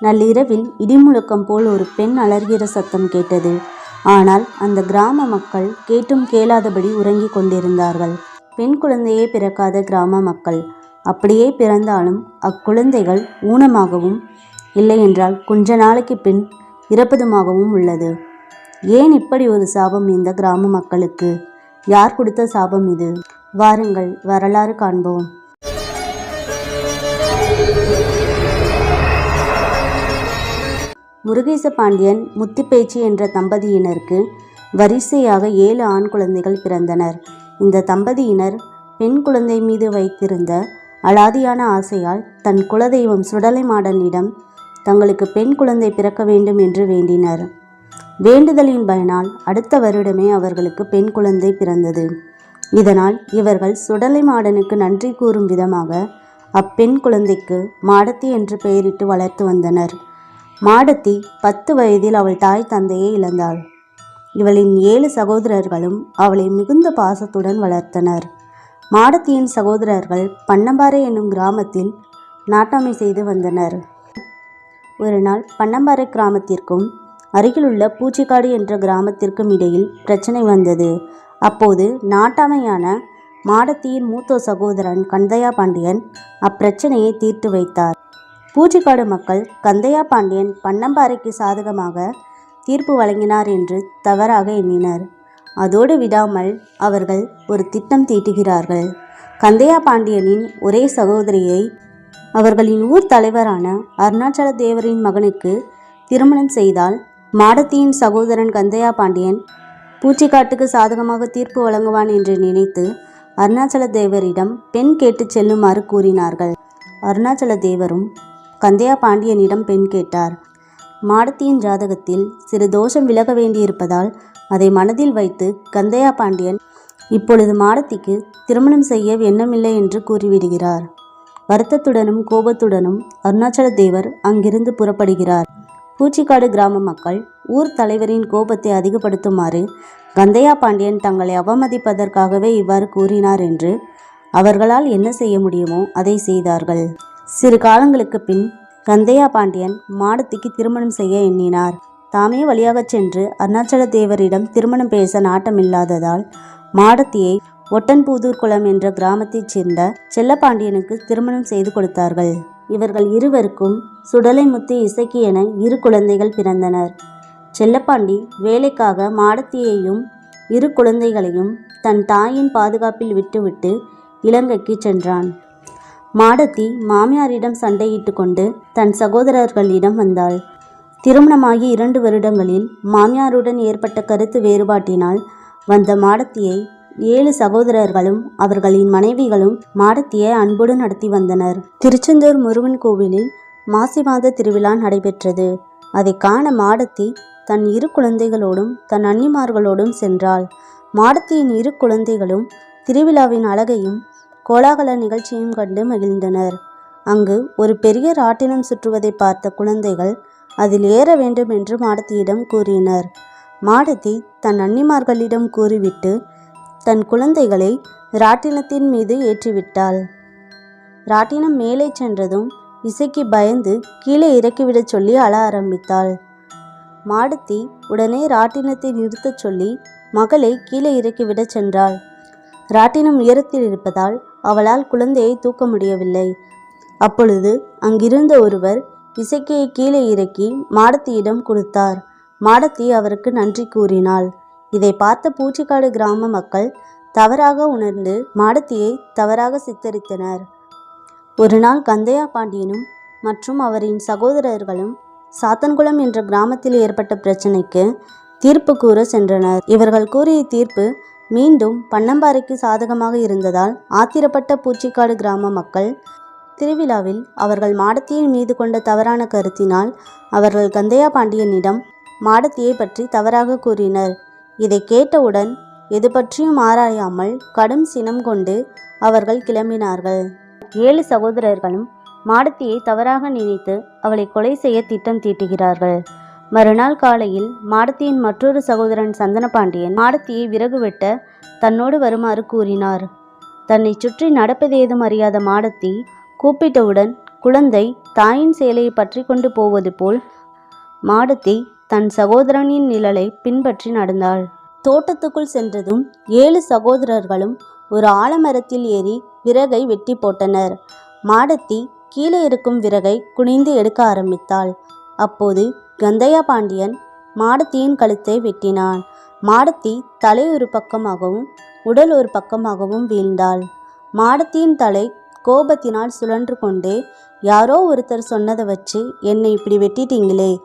நள்ளிரவில் இடிமுழக்கம் போல் ஒரு பெண் அலறுகிற சத்தம் கேட்டது. ஆனால் அந்த கிராம மக்கள் கேட்டும் கேளாதபடி உறங்கிக் கொண்டிருந்தார்கள். பெண் குழந்தையே பிறக்காத கிராம மக்கள். அப்படியே பிறந்தாலும் அக்குழந்தைகள் ஊனமாகவும் இல்லையென்றால் கொஞ்ச நாளைக்கு பின் இறப்பதுமாகவும் உள்ளது. ஏன் இப்படி ஒரு சாபம் இந்த கிராம மக்களுக்கு? யார் கொடுத்த சாபம் இது? வாருங்கள் வரலாறு காண்போம். முருகேச பாண்டியன் முத்திப்பேச்சு என்ற தம்பதியினருக்கு வரிசையாக ஏழு ஆண் குழந்தைகள் பிறந்தனர். இந்த தம்பதியினர் பெண் குழந்தை மீது வைத்திருந்த அலாதியான ஆசையால் தன் குலதெய்வம் சுடலை மாடனிடம் தங்களுக்கு பெண் குழந்தை பிறக்க வேண்டும் என்று வேண்டினர். வேண்டுதலின் பயனால் அடுத்த வருடமே அவர்களுக்கு பெண் குழந்தை பிறந்தது. இதனால் இவர்கள் சுடலை மாடனுக்கு நன்றி கூறும் விதமாக அப்பெண் குழந்தைக்கு மாடத்தி என்று பெயரிட்டு வளர்த்து வந்தனர். மாடத்தி பத்து வயதில் அவள் தாய் தந்தையை இழந்தாள். இவளின் ஏழு சகோதரர்களும் அவளை மிகுந்த பாசத்துடன் வளர்த்தனர். மாடத்தியின் சகோதரர்கள் பன்னம்பாறை என்னும் கிராமத்தில் நாட்டாமை செய்து வந்தனர். ஒரு நாள் பன்னம்பாறை கிராமத்திற்கும் அருகிலுள்ள பூச்சிக்காடு என்ற கிராமத்திற்கும் இடையில் பிரச்சனை வந்தது. அப்போது நாட்டாமையான மாடத்தியின் மூத்த சகோதரன் கந்தையா பாண்டியன் அப்பிரச்சனையை தீர்த்து வைத்தார். பூச்சிக்காடு மக்கள் கந்தையா பாண்டியன் பன்னம்பாறைக்கு சாதகமாக தீர்ப்பு வழங்கினார் என்று தவறாக எண்ணினர். அதோடு விடாமல் அவர்கள் ஒரு திட்டம் தீட்டுகிறார்கள். கந்தையா பாண்டியனின் ஒரே சகோதரியை அவர்களின் ஊர் தலைவரான அருணாச்சல தேவரின் மகனுக்கு திருமணம் செய்தால் மாடத்தியின் சகோதரன் கந்தையா பாண்டியன் பூச்சிக்காட்டுக்கு சாதகமாக தீர்ப்பு வழங்குவான் என்று நினைத்து அருணாச்சல தேவரிடம் பெண் கேட்டுச் செல்லுமாறு கூறினார்கள். அருணாச்சல தேவரும் கந்தையா பாண்டியனிடம் பெண் கேட்டார். மாடத்தியின் ஜாதகத்தில் சிறு தோஷம் விலக வேண்டியிருப்பதால் அதை மனதில் வைத்து கந்தையா பாண்டியன் இப்பொழுது மாடத்திக்கு திருமணம் செய்ய எண்ணமில்லை என்று கூறிவிடுகிறார். வருத்தத்துடனும் கோபத்துடனும் அருணாச்சல தேவர் அங்கிருந்து புறப்படுகிறார். பூச்சிக்காடு கிராம மக்கள் ஊர் தலைவரின் கோபத்தை அதிகப்படுத்துமாறு கந்தையா பாண்டியன் தங்களை அவமதிப்பதற்காகவே இவ்வாறு கூறினார் என்று அவர்களால் என்ன செய்ய முடியுமோ அதை செய்தார்கள். சிறு காலங்களுக்கு பின் கந்தையா பாண்டியன் மாடத்திக்கு திருமணம் செய்ய எண்ணினார். தாமே வழியாகச் சென்று அருணாச்சல தேவரிடம் திருமணம் பேச நாட்டமில்லாததால் மாடத்தியை ஒட்டன்பூதூர் குளம் என்ற கிராமத்தைச் சேர்ந்த செல்லப்பாண்டியனுக்கு திருமணம் செய்து கொடுத்தார்கள். இவர்கள் இருவருக்கும் சுடலை முத்து இசைக்கு என இரு குழந்தைகள் பிறந்தனர். செல்லப்பாண்டி வேலைக்காக மாடத்தியையும் இரு குழந்தைகளையும் தன் தாயின் பாதுகாப்பில் விட்டுவிட்டு இலங்கைக்கு சென்றான். மாடத்தி மாமியாரிடம் சண்டையிட்டு கொண்டு தன் சகோதரர்களிடம் வந்தாள். திருமணமாகி இரண்டு வருடங்களில் மாமியாருடன் ஏற்பட்ட கருத்து வேறுபாட்டினால் வந்த மாடத்தியை ஏழு சகோதரர்களும் அவர்களின் மனைவிகளும் மாடத்தியை அன்போடு நடத்தி வந்தனர். திருச்செந்தூர் முருகன் கோவிலில் மாசி மாத திருவிழா நடைபெற்றது. அதை காண மாடத்தி தன் இரு குழந்தைகளோடும் தன் அன்னிமார்களோடும் சென்றாள். மாடத்தியின் இரு குழந்தைகளும் திருவிழாவின் அழகையும் கோலாகல நிகழ்ச்சியும் கண்டு மகிழ்ந்தனர். அங்கு ஒரு பெரிய ராட்டினம் சுற்றுவதை பார்த்த குழந்தைகள் அதில் ஏற வேண்டும் என்று மாடத்தியிடம் கூறினர். மாடத்தி தன் அன்னிமார்களிடம் கூறிவிட்டு தன் குழந்தைகளை ராட்டினத்தின் மீது ஏற்றிவிட்டாள். ராட்டினம் மேலே சென்றதும் இசைக்கு பயந்து கீழே இறக்கிவிடச் சொல்லி அழ ஆரம்பித்தாள். மாடத்தி உடனே ராட்டினத்தை நிறுத்தச் சொல்லி மகளை கீழே இறக்கிவிடச் சென்றாள். ராட்டினம் உயரத்தில் இருப்பதால் அவளால் குழந்தையை தூக்க முடியவில்லை. அப்பொழுது அங்கிருந்த ஒருவர் இசைக்கையை கீழே இறக்கி மாடத்தியிடம் கொடுத்தார். மாடத்தி அவருக்கு நன்றி கூறினாள். இதை பார்த்த பூச்சிக்காடு கிராம மக்கள் தவறாக உணர்ந்து மாடத்தியை தவறாக சித்தரித்தனர். ஒரு நாள் கந்தையா பாண்டியனும் மற்றும் அவரின் சகோதரர்களும் சாத்தன்குளம் என்ற கிராமத்தில் ஏற்பட்ட பிரச்சனைக்கு தீர்ப்பு கூற சென்றனர். இவர்கள் கூறிய தீர்ப்பு மீண்டும் பன்னம்பாறைக்கு சாதகமாக இருந்ததால் ஆத்திரப்பட்ட பூச்சிக்காடு கிராம மக்கள் திருவிழாவில் அவர்கள் மாடத்தியின் மீது கொண்ட தவறான கருத்தினால் அவர்கள் கந்தையா பாண்டியனிடம் மாடத்தியை பற்றி தவறாக கூறினர். இதை கேட்டவுடன் எது பற்றியும் ஆராயாமல் கடும் சினம் கொண்டு அவர்கள் கிளம்பினார்கள். ஏழு சகோதரர்களும் மாடத்தியை தவறாக நினைத்து அவளை கொலை செய்ய திட்டம் தீட்டுகிறார்கள். மறுநாள் காலையில் மாடத்தியின் மற்றொரு சகோதரன் சந்தனபாண்டியன் மாடத்தியை விறகு வெட்ட தன்னோடு வருமாறு கூறினார். தன்னை சுற்றி நடப்பதேதும் அறியாத மாடத்தி கூப்பிட்டவுடன் குழந்தை தாயின் சேலையை பற்றி கொண்டு போவது போல் மாடத்தி தன் சகோதரனின் நிழலை பின்பற்றி நடந்தாள். தோட்டத்துக்குள் சென்றதும் ஏழு சகோதரர்களும் ஒரு ஆலமரத்தில் ஏறி விறகை வெட்டி போட்டனர். மாடத்தி கீழே இருக்கும் விறகை குனிந்து எடுக்க ஆரம்பித்தாள். அப்போது கந்தையா பாண்டியன் மாடத்தியின் கழுத்தை வெட்டினான். மாடத்தி தலை ஒரு பக்கமாகவும் உடல் ஒரு பக்கமாகவும் வீழ்ந்தாள். மாடத்தியின் தலை கோபத்தினால் சுழன்று கொண்டே யாரோ ஒருத்தர் சொன்னதை வச்சு என்னை இப்படி வெட்டிட்டீங்களே?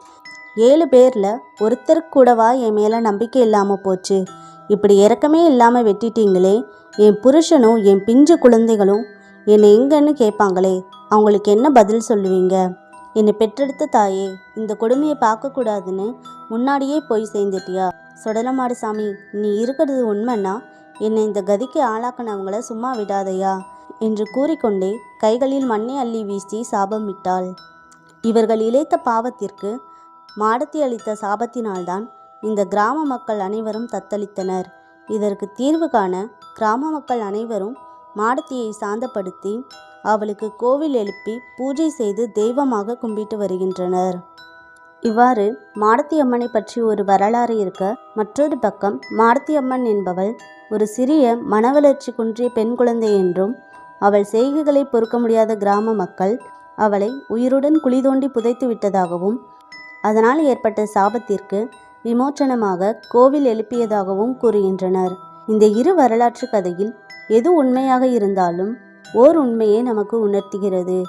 ஏழு பேரில் ஒருத்தர் கூடவா என் மேலே நம்பிக்கை இல்லாமல் போச்சு. இப்படி இறக்கமே இல்லாமல் வெட்டிட்டீங்களே? என் புருஷனும் என் பிஞ்சு குழந்தைகளும் என்னை எங்கன்னு கேட்பாங்களே? அவங்களுக்கு என்ன பதில் சொல்லுவீங்க? என்னை பெற்றெடுத்த தாயே இந்த கொடுமையை பார்க்கக்கூடாதுன்னு முன்னாடியே போய் சேர்ந்துட்டியா? சொடலமாடு சாமி நீ இருக்கிறது உண்மைன்னா என்னை இந்த கதிக்கு ஆளாக்கினவங்கள சும்மா விடாதையா? என்று கூறிக்கொண்டே கைகளில் மண்ணை அள்ளி வீசி சாபமிட்டாள் இவர்கள் இழைத்த பாவத்திற்கு மாடத்தி அளித்த சாபத்தினால்தான் இந்த கிராம மக்கள் அனைவரும் தத்தளித்தனர். இதற்கு தீர்வு காண கிராம மக்கள் அனைவரும் மாடத்தியை சாந்தப்படுத்தி அவளுக்கு கோவில் எழுப்பி பூஜை செய்து தெய்வமாக கும்பிட்டு வருகின்றனர். இவ்வாறு மாடத்தி அம்மனை பற்றி ஒரு வரலாறு இருக்க மற்றொரு பக்கம் மாடத்தி அம்மன் என்பவள் ஒரு சிறிய மனவளர்ச்சி குன்றிய பெண் குழந்தை என்றும் அவள் செய்கைகளை பொறுக்க முடியாத கிராம மக்கள் அவளை உயிருடன் குழி தோண்டி புதைத்து விட்டதாகவும் அதனால் ஏற்பட்ட சாபத்திற்கு விமோச்சனமாக கோவில் எழுப்பியதாகவும் கூறுகின்றனர். இந்த இரு வரலாற்று கதையில் எது உண்மையாக இருந்தாலும் ஓர் உண்மையை நமக்கு உணர்த்துகிறது.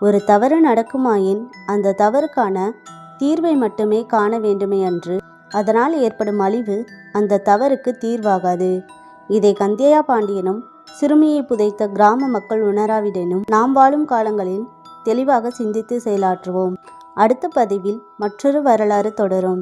ஒரு தவறு நடக்குமாயின் அந்த தவறுக்கான தீர்வை மட்டுமே காண வேண்டுமே அன்று அதனால் ஏற்படும் அழிவு அந்த தவறுக்கு தீர்வாகாது. இதை கந்தையா பாண்டியனும் சிறுமியை புதைத்த கிராம மக்கள் உணராவிடனும் நாம் வாழும் காலங்களில் தெளிவாக சிந்தித்து செயலாற்றுவோம். அடுத்த பதிவில் மற்றொரு வரலாறு தொடரும்.